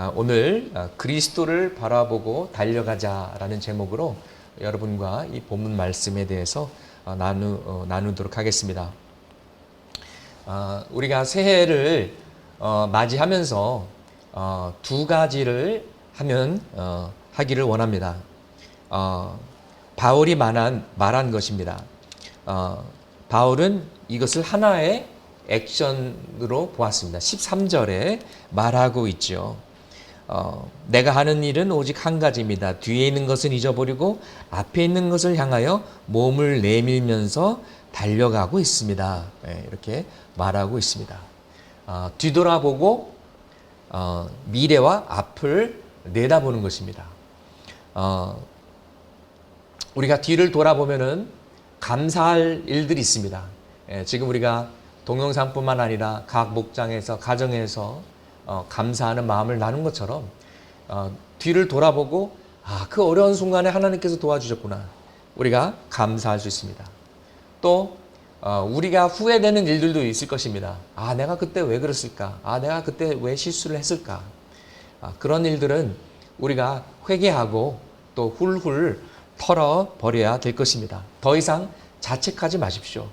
아, 오늘 아, 그리스도를 바라보고 달려가자라는 제목으로 여러분과 이 본문 말씀에 대해서 어, 나누, 어, 나누도록 하겠습니다. 아, 우리가 새해를 어, 맞이하면서 어, 두 가지를 하면 어, 하기를 원합니다. 어, 바울이 말한, 말한 것입니다. 어, 바울은 이것을 하나의 액션으로 보았습니다. 13절에 말하고 있죠. 어, 내가 하는 일은 오직 한 가지입니다. 뒤에 있는 것은 잊어버리고 앞에 있는 것을 향하여 몸을 내밀면서 달려가고 있습니다. 예, 이렇게 말하고 있습니다. 어, 뒤돌아보고 어, 미래와 앞을 내다보는 것입니다. 어, 우리가 뒤를 돌아보면은 감사할 일들이 있습니다. 예, 지금 우리가 동영상뿐만 아니라 각 목장에서 가정에서 어, 감사하는 마음을 나눈 것처럼 어, 뒤를 돌아보고 아, 그 어려운 순간에 하나님께서 도와주셨구나. 우리가 감사할 수 있습니다. 또 어, 우리가 후회되는 일들도 있을 것입니다. 아, 내가 그때 왜 그랬을까? 아, 내가 그때 왜 실수를 했을까? 아, 그런 일들은 우리가 회개하고 또 훌훌 털어 버려야 될 것입니다. 더 이상 자책하지 마십시오.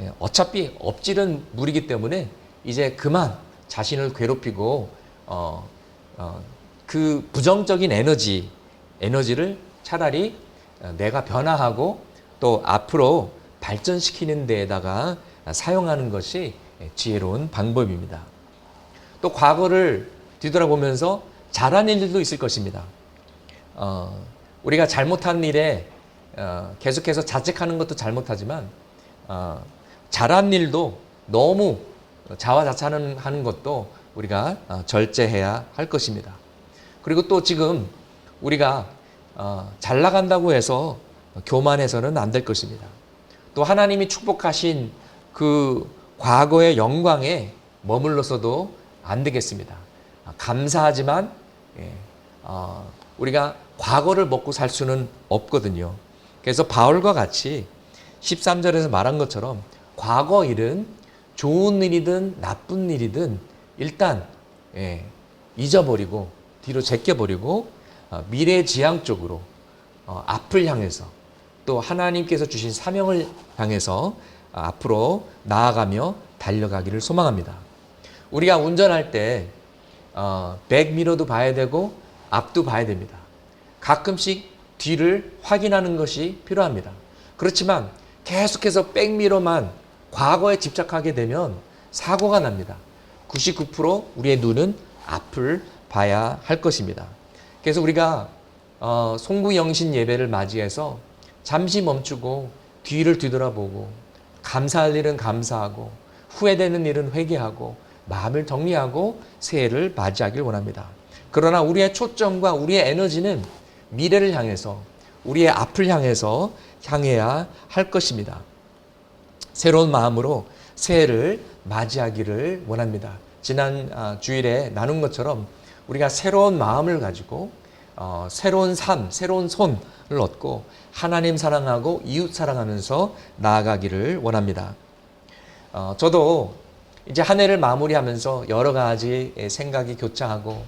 예, 어차피 엎질은 물이기 때문에 이제 그만 자신을 괴롭히고 어, 어, 그 부정적인 에너지 에너지를 차라리 어, 내가 변화하고 또 앞으로 발전시키는 데에다가 사용하는 것이 지혜로운 방법입니다. 또 과거를 뒤돌아보면서 잘한 일들도 있을 것입니다. 어, 우리가 잘못한 일에 어, 계속해서 자책하는 것도 잘못하지만 어, 잘한 일도 너무 자화자찬하는 하는 것도 우리가 어, 절제해야 할 것입니다. 그리고 또 지금 우리가 어, 잘 나간다고 해서 교만해서는 안 될 것입니다. 또 하나님이 축복하신 그 과거의 영광에 머물러서도 안 되겠습니다. 아, 감사하지만 예, 어, 우리가 과거를 먹고 살 수는 없거든요. 그래서 바울과 같이 13절에서 말한 것처럼 과거 일은 좋은 일이든 나쁜 일이든 일단 예, 잊어버리고 뒤로 제껴버리고 어, 미래 지향 쪽으로 어, 앞을 향해서 또 하나님께서 주신 사명을 향해서 어, 앞으로 나아가며 달려가기를 소망합니다. 우리가 운전할 때 어, 백미러도 봐야 되고 앞도 봐야 됩니다. 가끔씩 뒤를 확인하는 것이 필요합니다. 그렇지만 계속해서 백미러만 과거에 집착하게 되면 사고가 납니다. 99% 우리의 눈은 앞을 봐야 할 것입니다. 그래서 우리가 어, 송구영신 예배를 맞이해서 잠시 멈추고 뒤를 뒤돌아보고 감사할 일은 감사하고 후회되는 일은 회개하고 마음을 정리하고 새해를 맞이하길 원합니다. 그러나 우리의 초점과 우리의 에너지는 미래를 향해서 우리의 앞을 향해서 향해야 할 것입니다. 새로운 마음으로 새해를 맞이하기를 원합니다. 지난 아, 주일에 나눈 것처럼 우리가 새로운 마음을 가지고 어, 새로운 삶, 새로운 손을 얻고 하나님 사랑하고 이웃 사랑하면서 나아가기를 원합니다. 어, 저도 이제 한 해를 마무리하면서 여러 가지 생각이 교차하고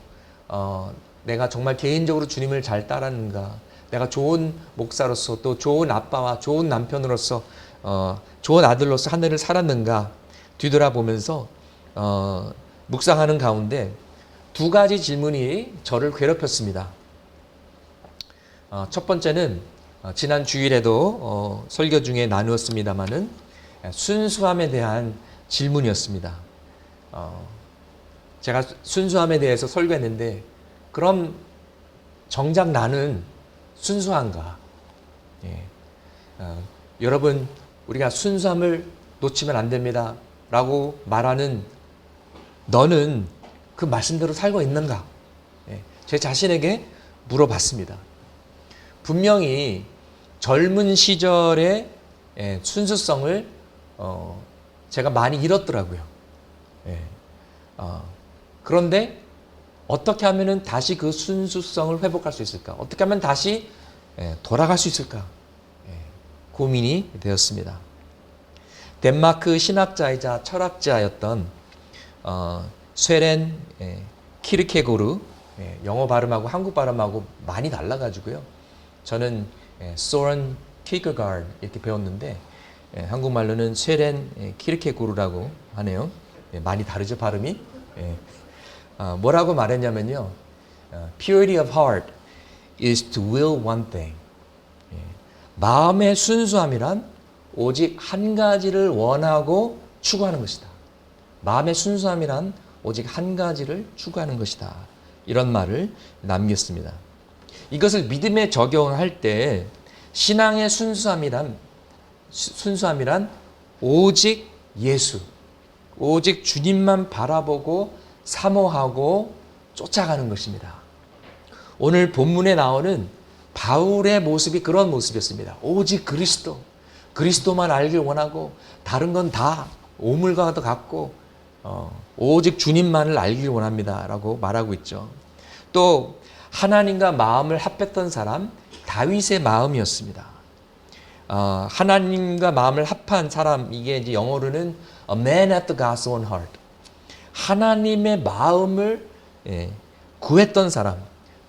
어, 내가 정말 개인적으로 주님을 잘 따랐는가, 내가 좋은 목사로서 또 좋은 아빠와 좋은 남편으로서 어, 좋은 아들로서 한 해를 살았는가 뒤돌아보면서 어, 묵상하는 가운데 두 가지 질문이 저를 괴롭혔습니다. 어, 첫 번째는 어, 지난 주일에도 어, 설교 중에 나누었습니다마는 순수함에 대한 질문이었습니다. 어, 제가 순수함에 대해서 설교했는데 그럼 정작 나는 순수한가? 예. 어, 여러분 우리가 순수함을 놓치면 안 됩니다. 라고 말하는 너는 그 말씀대로 살고 있는가? 예. 제 자신에게 물어봤습니다. 분명히 젊은 시절의 예, 순수성을 어, 제가 많이 잃었더라고요. 예. 어, 그런데 어떻게 하면 다시 그 순수성을 회복할 수 있을까? 어떻게 하면 다시 예, 돌아갈 수 있을까? 예, 고민이 되었습니다. 덴마크 신학자이자 철학자였던 어, 스웨렌 예, 키르케고르 예, 영어 발음하고 한국 발음하고 많이 달라가지고요. 저는 예, 소렌 키크가드 이렇게 배웠는데 예, 한국말로는 쇠렌 예, 키르케고르라고 하네요. 예, 많이 다르죠 발음이? 예. 아, 뭐라고 말했냐면요. 어, purity of heart is to will one thing. 예. 마음의 순수함이란 오직 한 가지를 원하고 추구하는 것이다. 마음의 순수함이란 오직 한 가지를 추구하는 것이다. 이런 말을 남겼습니다. 이것을 믿음에 적용할 때 신앙의 순수함이란 순수함이란 오직 예수, 오직 주님만 바라보고 사모하고 쫓아가는 것입니다. 오늘 본문에 나오는 바울의 모습이 그런 모습이었습니다. 오직 그리스도, 그리스도만 알길 원하고 다른 건 다 오물과 같고 어, 오직 주님만을 알길 원합니다라고 말하고 있죠. 또 하나님과 마음을 합했던 사람 다윗의 마음이었습니다. 어, 하나님과 마음을 합한 사람 이게 이제 영어로는 a man at God's own heart. 하나님의 마음을 예, 구했던 사람.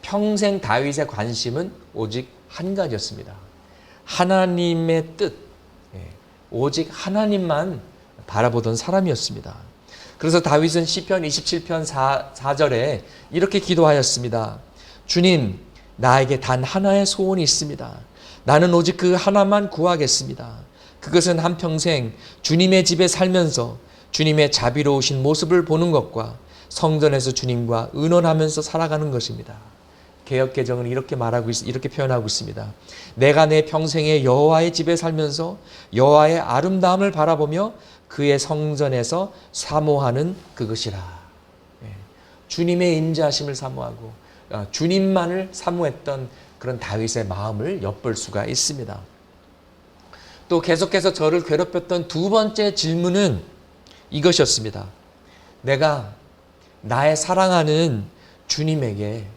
평생 다윗의 관심은 오직 한 가지였습니다. 하나님의 뜻. 예, 오직 하나님만 바라보던 사람이었습니다. 그래서 다윗은 시편 27편 4, 4절에 이렇게 기도하였습니다. 주님, 나에게 단 하나의 소원이 있습니다. 나는 오직 그 하나만 구하겠습니다. 그것은 한평생 주님의 집에 살면서 주님의 자비로우신 모습을 보는 것과 성전에서 주님과 의논하면서 살아가는 것입니다. 개혁 개정은 이렇게 말하고 있, 이렇게 표현하고 있습니다. 내가 내 평생에 여호와의 집에 살면서 여호와의 아름다움을 바라보며 그의 성전에서 사모하는 그것이라. 예. 주님의 임재하심을 사모하고 어, 주님만을 사모했던 그런 다윗의 마음을 엿볼 수가 있습니다. 또 계속해서 저를 괴롭혔던 두 번째 질문은 이것이었습니다. 내가 나의 사랑하는 주님에게 예,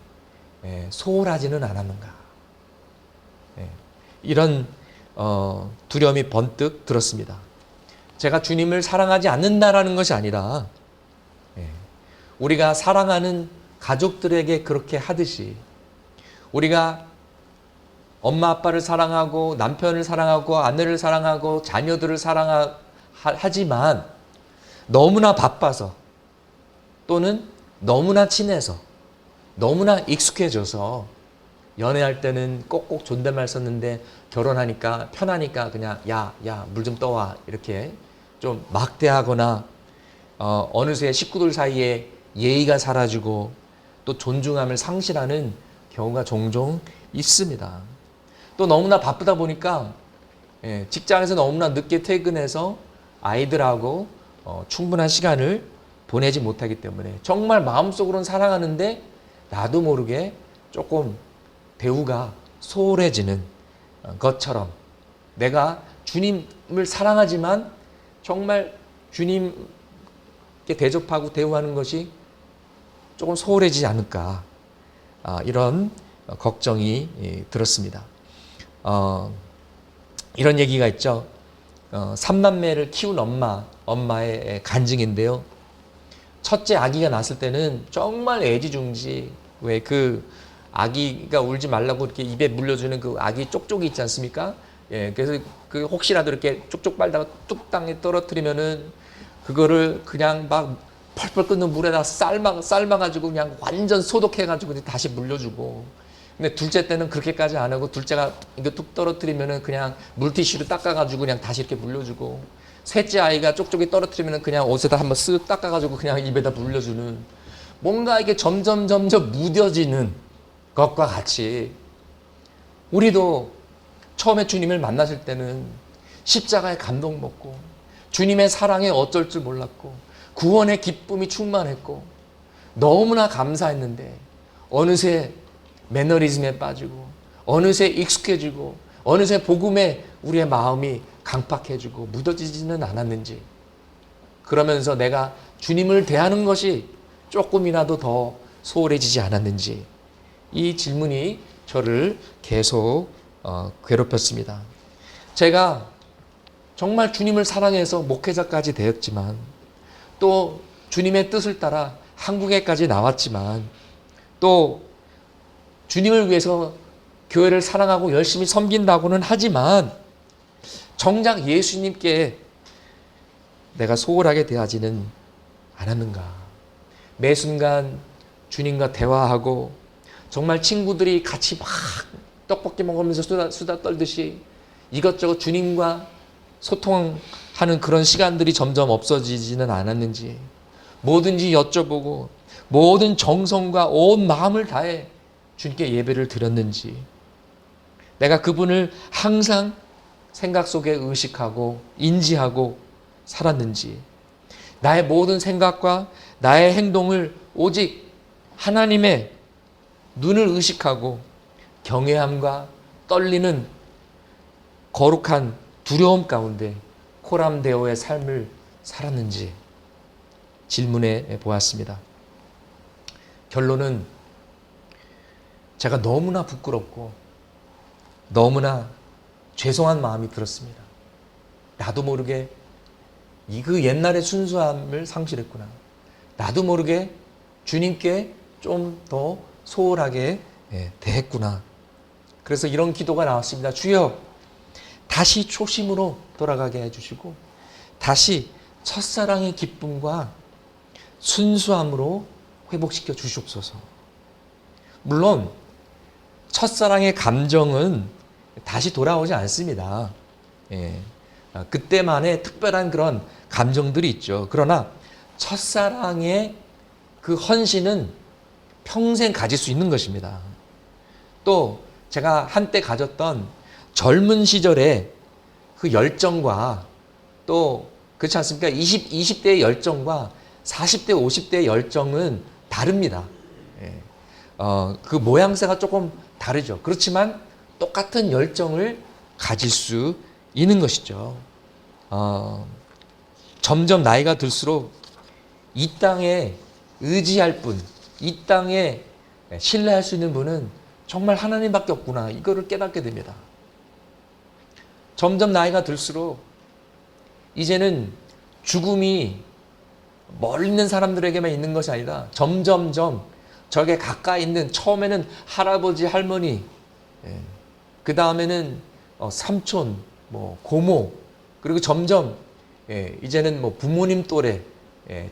소홀하지는 않았는가? 예, 이런 어, 두려움이 번뜩 들었습니다. 제가 주님을 사랑하지 않는다라는 것이 아니라 예, 우리가 사랑하는 가족들에게 그렇게 하듯이 우리가 엄마 아빠를 사랑하고 남편을 사랑하고 아내를 사랑하고 자녀들을 사랑하지만 너무나 바빠서 또는 너무나 친해서 너무나 익숙해져서 연애할 때는 꼭꼭 존댓말 썼는데 결혼하니까 편하니까 그냥 야 야 물 좀 떠와 이렇게 좀 막대하거나 어, 어느새 식구들 사이에 예의가 사라지고 또 존중함을 상실하는 경우가 종종 있습니다. 또 너무나 바쁘다 보니까 예, 직장에서 너무나 늦게 퇴근해서 아이들하고 어, 충분한 시간을 보내지 못하기 때문에 정말 마음속으로는 사랑하는데 나도 모르게 조금 대우가 소홀해지는 것처럼 내가 주님을 사랑하지만 정말 주님께 대접하고 대우하는 것이 조금 소홀해지지 않을까 아, 이런 걱정이 예, 들었습니다. 어, 이런 얘기가 있죠. 어, 3남매를 키운 엄마, 엄마의 간증인데요. 첫째 아기가 났을 때는 정말 애지중지 왜 그 아기가 울지 말라고 이렇게 입에 물려주는 그 아기 쪽쪽이 있지 않습니까? 예, 그래서 그 혹시라도 이렇게 쪽쪽 빨다가 뚝 땅에 떨어뜨리면은 그거를 그냥 막 펄펄 끓는 물에다 삶아 삶아가지고 그냥 완전 소독해가지고 다시 물려주고. 근데 둘째 때는 그렇게까지 안 하고 둘째가 이거 뚝 떨어뜨리면은 그냥 물티슈로 닦아가지고 그냥 다시 이렇게 물려주고. 셋째 아이가 쪽쪽이 떨어뜨리면 그냥 옷에다 한번 쓱 닦아가지고 그냥 입에다 물려주는 뭔가 이게 점점 점점 무뎌지는 것과 같이 우리도 처음에 주님을 만났을 때는 십자가의 감동 먹고 주님의 사랑에 어쩔 줄 몰랐고 구원의 기쁨이 충만했고 너무나 감사했는데 어느새 매너리즘에 빠지고 어느새 익숙해지고 어느새 복음에 우리의 마음이 강팍해지고 묻어지지는 않았는지 그러면서 내가 주님을 대하는 것이 조금이라도 더 소홀해지지 않았는지 이 질문이 저를 계속 어, 괴롭혔습니다. 제가 정말 주님을 사랑해서 목회자까지 되었지만 또 주님의 뜻을 따라 한국에까지 나왔지만 또 주님을 위해서 교회를 사랑하고 열심히 섬긴다고는 하지만 정작 예수님께 내가 소홀하게 대하지는 않았는가. 매 순간 주님과 대화하고 정말 친구들이 같이 막 떡볶이 먹으면서 수다, 수다 떨듯이 이것저것 주님과 소통하는 그런 시간들이 점점 없어지지는 않았는지 뭐든지 여쭤보고 모든 정성과 온 마음을 다해 주님께 예배를 드렸는지 내가 그분을 항상 생각 속에 의식하고 인지하고 살았는지 나의 모든 생각과 나의 행동을 오직 하나님의 눈을 의식하고 경외함과 떨리는 거룩한 두려움 가운데 코람데오의 삶을 살았는지 질문해 보았습니다. 결론은 제가 너무나 부끄럽고 너무나 죄송한 마음이 들었습니다. 나도 모르게 이 그 옛날의 순수함을 상실했구나. 나도 모르게 주님께 좀 더 소홀하게 예, 대했구나. 그래서 이런 기도가 나왔습니다. 주여, 다시 초심으로 돌아가게 해주시고, 다시 첫사랑의 기쁨과 순수함으로 회복시켜 주시옵소서. 물론, 첫사랑의 감정은 다시 돌아오지 않습니다. 예. 아, 그때만의 특별한 그런 감정들이 있죠. 그러나 첫사랑의 그 헌신은 평생 가질 수 있는 것입니다. 또 제가 한때 가졌던 젊은 시절의 그 열정과 또 그렇지 않습니까? 20, 20대의 열정과 40대, 50대의 열정은 다릅니다. 예. 어, 그 모양새가 조금 다르죠. 그렇지만 똑같은 열정을 가질 수 있는 것이죠. 어, 점점 나이가 들수록 이 땅에 의지할 분, 이 땅에 신뢰할 수 있는 분은 정말 하나님밖에 없구나. 이거를 깨닫게 됩니다. 점점 나이가 들수록 이제는 죽음이 멀리 있는 사람들에게만 있는 것이 아니라 점점점 저게 가까이 있는 처음에는 할아버지, 할머니, 예. 그 다음에는 어, 삼촌, 뭐 고모, 그리고 점점 예, 이제는 뭐 부모님 또래, 예,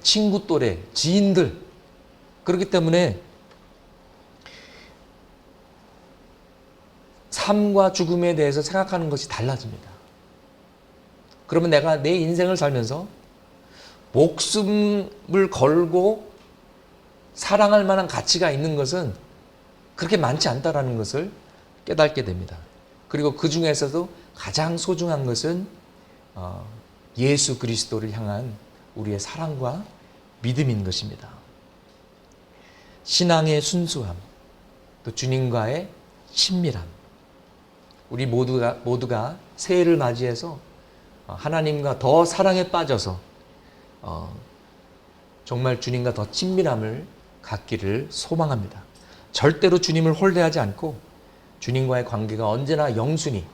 친구 또래, 지인들 그렇기 때문에 삶과 죽음에 대해서 생각하는 것이 달라집니다. 그러면 내가 내 인생을 살면서 목숨을 걸고 사랑할 만한 가치가 있는 것은 그렇게 많지 않다라는 것을 깨닫게 됩니다. 그리고 그 중에서도 가장 소중한 것은 어, 예수 그리스도를 향한 우리의 사랑과 믿음인 것입니다. 신앙의 순수함, 또 주님과의 친밀함. 우리 모두가 모두가 새해를 맞이해서 어, 하나님과 더 사랑에 빠져서 어, 정말 주님과 더 친밀함을 갖기를 소망합니다. 절대로 주님을 홀대하지 않고 주님과의 관계가 언제나 영순위,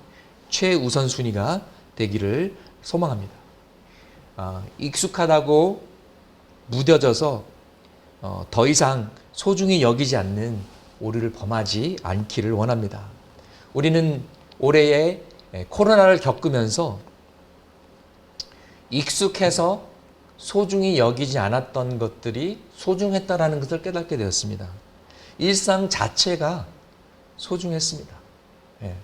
최우선 순위가 되기를 소망합니다. 아, 익숙하다고 무뎌져서 어, 더 이상 소중히 여기지 않는 오류를 범하지 않기를 원합니다. 우리는 올해에 코로나를 겪으면서 익숙해서 소중히 여기지 않았던 것들이 소중했다라는 것을 깨닫게 되었습니다. 일상 자체가 소중했습니다. 예.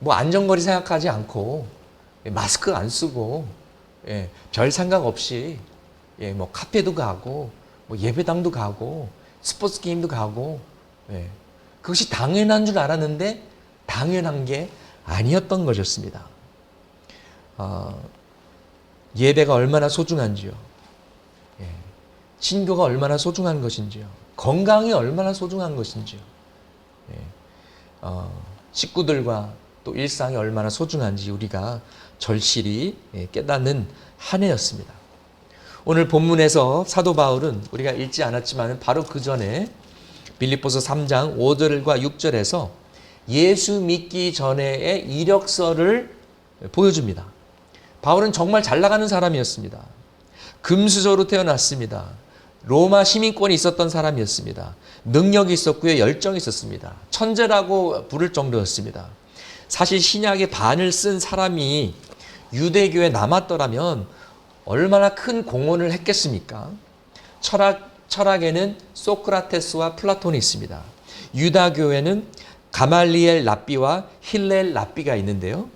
뭐 안전거리 생각하지 않고 예, 마스크 안 쓰고 예, 별 생각 없이 예, 뭐 카페도 가고 뭐 예배당도 가고 스포츠 게임도 가고 예, 그것이 당연한 줄 알았는데 당연한 게 아니었던 것이었습니다. 어, 예배가 얼마나 소중한지요. 예, 신교가 얼마나 소중한 것인지요. 건강이 얼마나 소중한 것인지요. 예, 어, 식구들과 또 일상이 얼마나 소중한지 우리가 절실히 예, 깨닫는 한 해였습니다. 오늘 본문에서 사도 바울은 우리가 읽지 않았지만 바로 그 전에 빌립보서 3장 5절과 6절에서 예수 믿기 전에의 이력서를 보여줍니다. 바울은 정말 잘 나가는 사람이었습니다. 금수저로 태어났습니다. 로마 시민권이 있었던 사람이었습니다. 능력이 있었고요. 열정이 있었습니다. 천재라고 부를 정도였습니다. 사실 신약의 반을 쓴 사람이 유대교에 남았더라면 얼마나 큰 공헌을 했겠습니까? 철학, 철학에는 소크라테스와 플라톤이 있습니다. 유다교에는 가말리엘 랍비와 힐렐 랍비가 있는데요.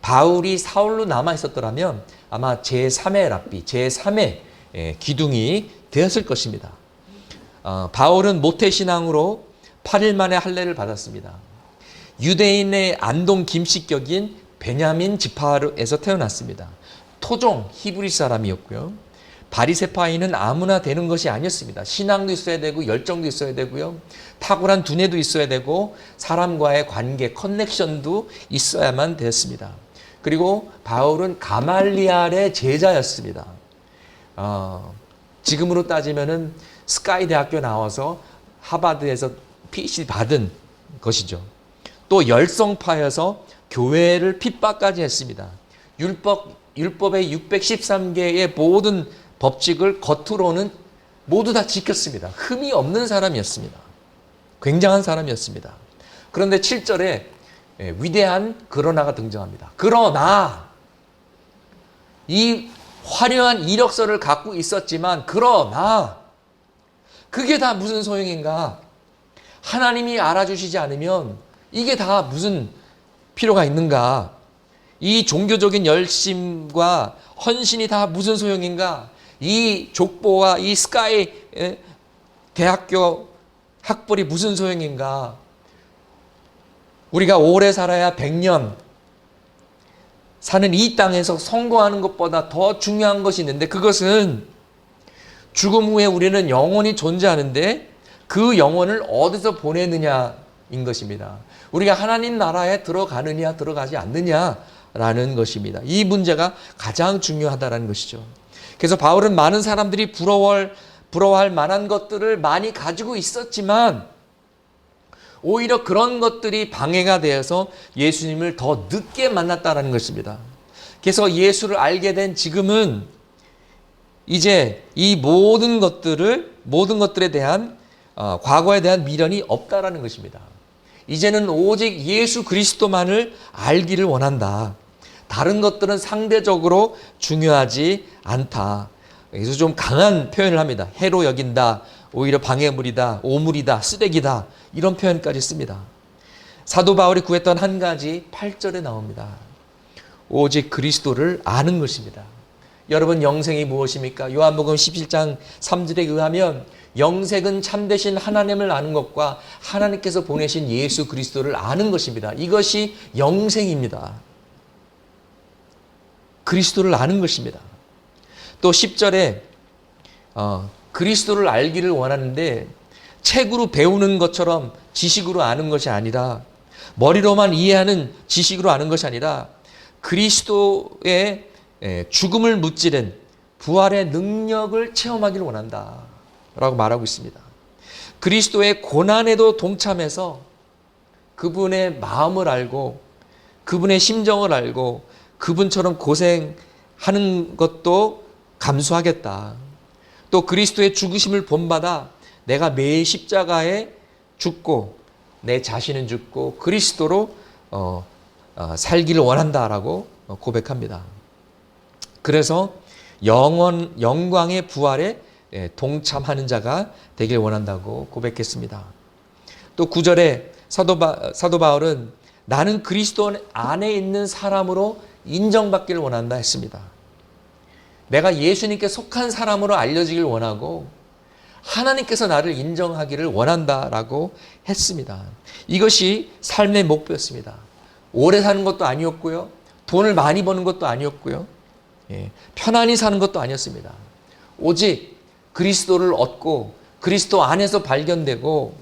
바울이 사울로 남아 있었더라면 아마 제3의 랍비, 제3의 예, 기둥이 되었을 것입니다. 어, 바울은 모태신앙으로 8일 만에 할례를 받았습니다. 유대인의 안동 김씨격인 베냐민 지파에서 태어났습니다. 토종 히브리 사람이었고요. 바리세파인은 아무나 되는 것이 아니었습니다. 신앙도 있어야 되고 열정도 있어야 되고요. 탁월한 두뇌도 있어야 되고 사람과의 관계, 커넥션도 있어야만 됐습니다. 그리고 바울은 가말리알의 제자였습니다. 어, 지금으로 따지면은 스카이 대학교 나와서 하바드에서 PhD 받은 것이죠. 또 열성파여서 교회를 핍박까지 했습니다. 율법 율법의 613개의 모든 법칙을 겉으로는 모두 다 지켰습니다. 흠이 없는 사람이었습니다. 굉장한 사람이었습니다. 그런데 7절에 예, 위대한 그러나가 등장합니다. 그러나 이 화려한 이력서를 갖고 있었지만 그러나 그게 다 무슨 소용인가? 하나님이 알아주시지 않으면 이게 다 무슨 필요가 있는가? 이 종교적인 열심과 헌신이 다 무슨 소용인가? 이 족보와 이 스카이 에, 대학교 학벌이 무슨 소용인가? 우리가 오래 살아야 100년 사는 이 땅에서 성공하는 것보다 더 중요한 것이 있는데 그것은 죽음 후에 우리는 영원히 존재하는데 그 영혼을 어디서 보내느냐인 것입니다. 우리가 하나님 나라에 들어가느냐 들어가지 않느냐라는 것입니다. 이 문제가 가장 중요하다라는 것이죠. 그래서 바울은 많은 사람들이 부러워할 부러워할 만한 것들을 많이 가지고 있었지만 오히려 그런 것들이 방해가 되어서 예수님을 더 늦게 만났다라는 것입니다. 그래서 예수를 알게 된 지금은 이제 이 모든 것들을 모든 것들에 대한 어, 과거에 대한 미련이 없다라는 것입니다. 이제는 오직 예수 그리스도만을 알기를 원한다. 다른 것들은 상대적으로 중요하지 않다. 그래서 좀 강한 표현을 합니다. 해로 여긴다. 오히려 방해물이다. 오물이다. 쓰레기다. 이런 표현까지 씁니다. 사도 바울이 구했던 한 가지 8절에 나옵니다. 오직 그리스도를 아는 것입니다. 여러분 영생이 무엇입니까? 요한복음 17장 3절에 의하면 영생은 참되신 하나님을 아는 것과 하나님께서 보내신 예수 그리스도를 아는 것입니다. 이것이 영생입니다. 그리스도를 아는 것입니다. 또 10절에 어, 그리스도를 알기를 원하는데 책으로 배우는 것처럼 지식으로 아는 것이 아니라 머리로만 이해하는 지식으로 아는 것이 아니라 그리스도의 죽음을 무찌른 부활의 능력을 체험하기를 원한다. 라고 말하고 있습니다. 그리스도의 고난에도 동참해서 그분의 마음을 알고 그분의 심정을 알고 그분처럼 고생하는 것도 감수하겠다. 또 그리스도의 죽으심을 본받아 내가 매일 십자가에 죽고 내 자신은 죽고 그리스도로 어, 어, 살기를 원한다라고 고백합니다. 그래서 영원 영광의 부활에 예, 동참하는 자가 되길 원한다고 고백했습니다. 또 9절에 사도, 바, 사도 바울은 나는 그리스도 안에 있는 사람으로 인정받기를 원한다 했습니다. 내가 예수님께 속한 사람으로 알려지길 원하고 하나님께서 나를 인정하기를 원한다라고 했습니다. 이것이 삶의 목표였습니다. 오래 사는 것도 아니었고요. 돈을 많이 버는 것도 아니었고요. 예, 편안히 사는 것도 아니었습니다. 오직 그리스도를 얻고 그리스도 안에서 발견되고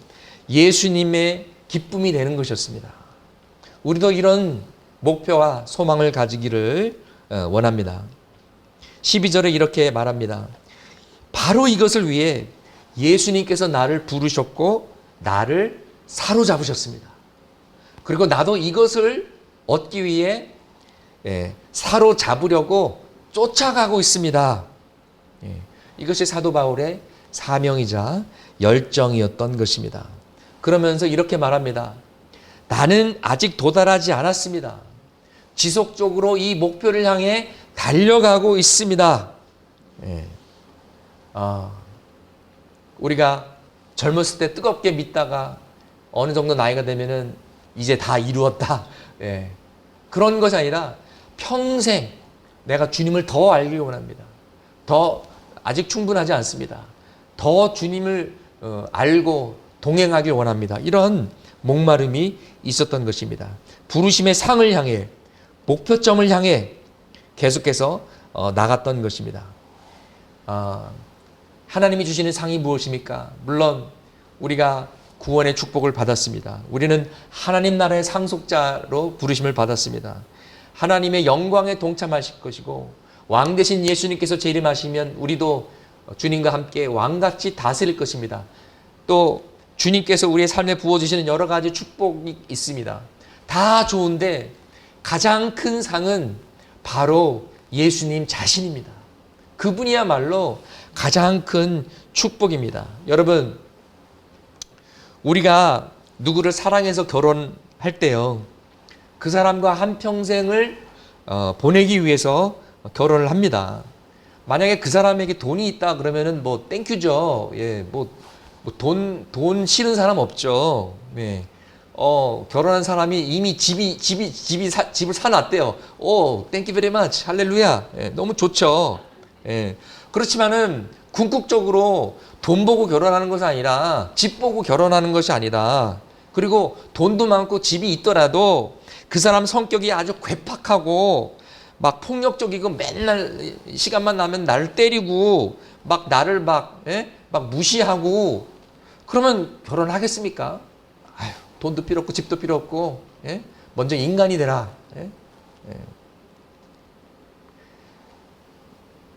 예수님의 기쁨이 되는 것이었습니다. 우리도 이런 목표와 소망을 가지기를 어, 원합니다. 12절에 이렇게 말합니다. 바로 이것을 위해 예수님께서 나를 부르셨고 나를 사로잡으셨습니다. 그리고 나도 이것을 얻기 위해 예, 사로잡으려고 쫓아가고 있습니다. 예, 이것이 사도 바울의 사명이자 열정이었던 것입니다. 그러면서 이렇게 말합니다. 나는 아직 도달하지 않았습니다. 지속적으로 이 목표를 향해 달려가고 있습니다. 예. 아, 우리가 젊었을 때 뜨겁게 믿다가 어느 정도 나이가 되면은 이제 다 이루었다. 예. 그런 것이 아니라 평생 내가 주님을 더 알기 원합니다. 더 아직 충분하지 않습니다. 더 주님을 어, 알고 동행하길 원합니다. 이런 목마름이 있었던 것입니다. 부르심의 상을 향해 목표점을 향해 계속해서 어, 나갔던 것입니다. 아, 하나님이 주시는 상이 무엇입니까? 물론 우리가 구원의 축복을 받았습니다. 우리는 하나님 나라의 상속자로 부르심을 받았습니다. 하나님의 영광에 동참하실 것이고 왕 대신 예수님께서 재림하시면 우리도 주님과 함께 왕같이 다스릴 것입니다. 또 주님께서 우리의 삶에 부어주시는 여러 가지 축복이 있습니다. 다 좋은데 가장 큰 상은 바로 예수님 자신입니다. 그분이야말로 가장 큰 축복입니다. 여러분, 우리가 누구를 사랑해서 결혼할 때요, 그 사람과 한 평생을 어, 보내기 위해서 결혼을 합니다. 만약에 그 사람에게 돈이 있다 그러면은 뭐 땡큐죠. 예, 뭐돈돈 싫은 사람 없죠. 예. 어, 결혼한 사람이 이미 집이 집이 집이 사, 집을 사놨대요. 오, 땡큐 베리 마치. 할렐루야. 예, 너무 좋죠. 예. 그렇지만은 궁극적으로 돈 보고 결혼하는 것이 아니라 집 보고 결혼하는 것이 아니다. 그리고 돈도 많고 집이 있더라도 그 사람 성격이 아주 괴팍하고 막 폭력적이고 맨날 시간만 나면 나를 때리고 막 나를 막, 예? 막 무시하고 그러면 결혼하겠습니까? 아유, 돈도 필요 없고 집도 필요 없고 예? 먼저 인간이 되라. 예? 예.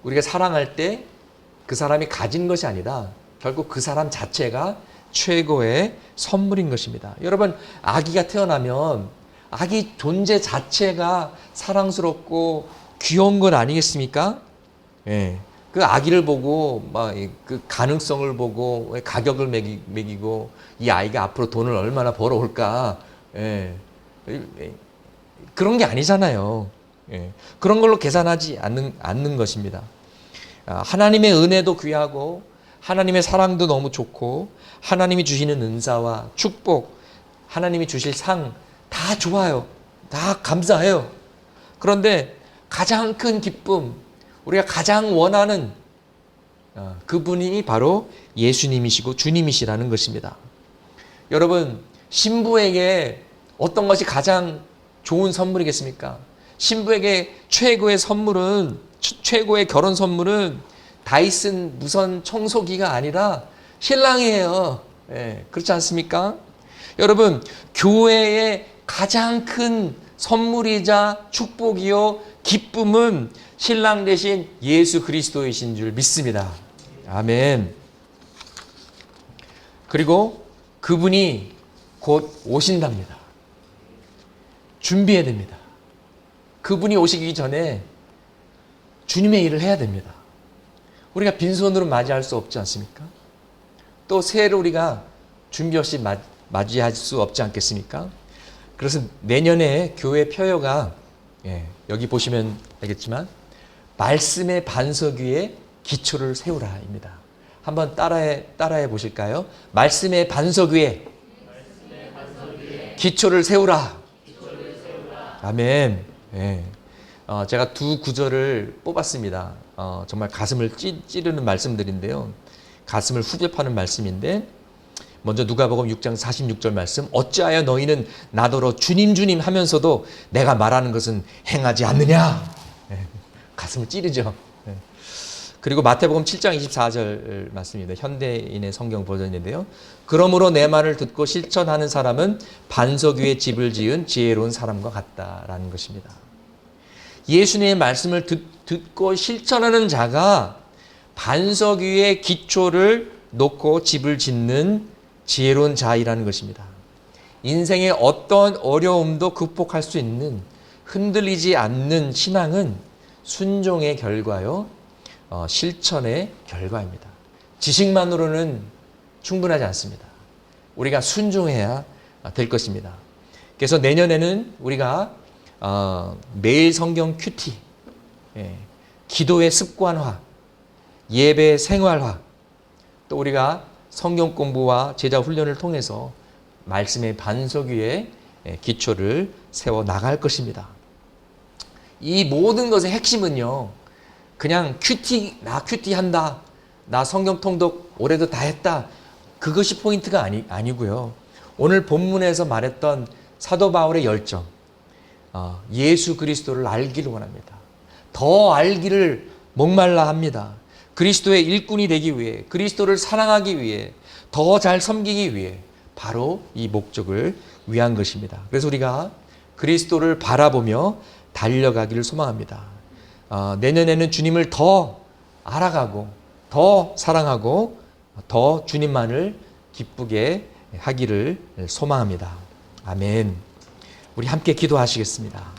우리가 사랑할 때 그 사람이 가진 것이 아니라 결국 그 사람 자체가 최고의 선물인 것입니다. 여러분 아기가 태어나면 아기 존재 자체가 사랑스럽고 귀여운 건 아니겠습니까? 예. 그 아기를 보고 막 그 가능성을 보고 가격을 매기, 매기고 이 아이가 앞으로 돈을 얼마나 벌어올까 예. 그런 게 아니잖아요. 예. 그런 걸로 계산하지 않는, 않는 것입니다. 아, 하나님의 은혜도 귀하고 하나님의 사랑도 너무 좋고 하나님이 주시는 은사와 축복 하나님이 주실 상 다 좋아요. 다 감사해요. 그런데 가장 큰 기쁨, 우리가 가장 원하는 어, 그분이 바로 예수님이시고 주님이시라는 것입니다. 여러분, 신부에게 어떤 것이 가장 좋은 선물이겠습니까? 신부에게 최고의 선물은, 최고의 결혼 선물은 다이슨 무선 청소기가 아니라 신랑이에요. 예, 그렇지 않습니까? 여러분, 교회의 가장 큰 선물이자 축복이요, 기쁨은 신랑 대신 예수 그리스도이신 줄 믿습니다. 아멘. 그리고 그분이 곧 오신답니다. 준비해야 됩니다. 그분이 오시기 전에 주님의 일을 해야 됩니다. 우리가 빈손으로 맞이할 수 없지 않습니까? 또 새해를 우리가 준비 없이 맞이할 수 없지 않겠습니까? 그래서 내년에 교회 표어가 예, 여기 보시면 알겠지만 말씀의 반석 위에 기초를 세우라입니다. 한번 따라해 따라해 보실까요? 말씀의 반석 위에, 기초를 세우라. 아멘. 예. 어, 제가 두 구절을 뽑았습니다. 어, 정말 가슴을 찌, 찌르는 말씀들인데요. 가슴을 후벼 파는 말씀인데 먼저 누가복음 6장 46절 말씀 어찌하여 너희는 나더러 주님 주님 하면서도 내가 말하는 것은 행하지 않느냐? 네, 가슴을 찌르죠. 네. 그리고 마태복음 7장 24절 말씀입니다. 현대인의 성경 버전인데요. 그러므로 내 말을 듣고 실천하는 사람은 반석 위에 집을 지은 지혜로운 사람과 같다라는 것입니다. 예수님의 말씀을 듣, 듣고 실천하는 자가 반석 위에 기초를 놓고 집을 짓는 지혜로운 자이라는 것입니다. 인생의 어떤 어려움도 극복할 수 있는 흔들리지 않는 신앙은 순종의 결과요, 어, 실천의 결과입니다. 지식만으로는 충분하지 않습니다. 우리가 순종해야 될 것입니다. 그래서 내년에는 우리가 어, 매일 성경 큐티, 예, 기도의 습관화, 예배 생활화, 또 우리가 성경 공부와 제자 훈련을 통해서 말씀의 반석 위에 예, 기초를 세워 나갈 것입니다. 이 모든 것의 핵심은요, 그냥 큐티, 나 큐티 한다. 나 성경 통독 올해도 다 했다. 그것이 포인트가 아니, 아니고요. 오늘 본문에서 말했던 사도 바울의 열정, 어, 예수 그리스도를 알기를 원합니다. 더 알기를 목말라 합니다. 그리스도의 일꾼이 되기 위해, 그리스도를 사랑하기 위해, 더 잘 섬기기 위해, 바로 이 목적을 위한 것입니다. 그래서 우리가 그리스도를 바라보며 달려가기를 소망합니다. 어, 내년에는 주님을 더 알아가고, 더 사랑하고, 더 주님만을 기쁘게 하기를 소망합니다. 아멘. 우리 함께 기도하시겠습니다.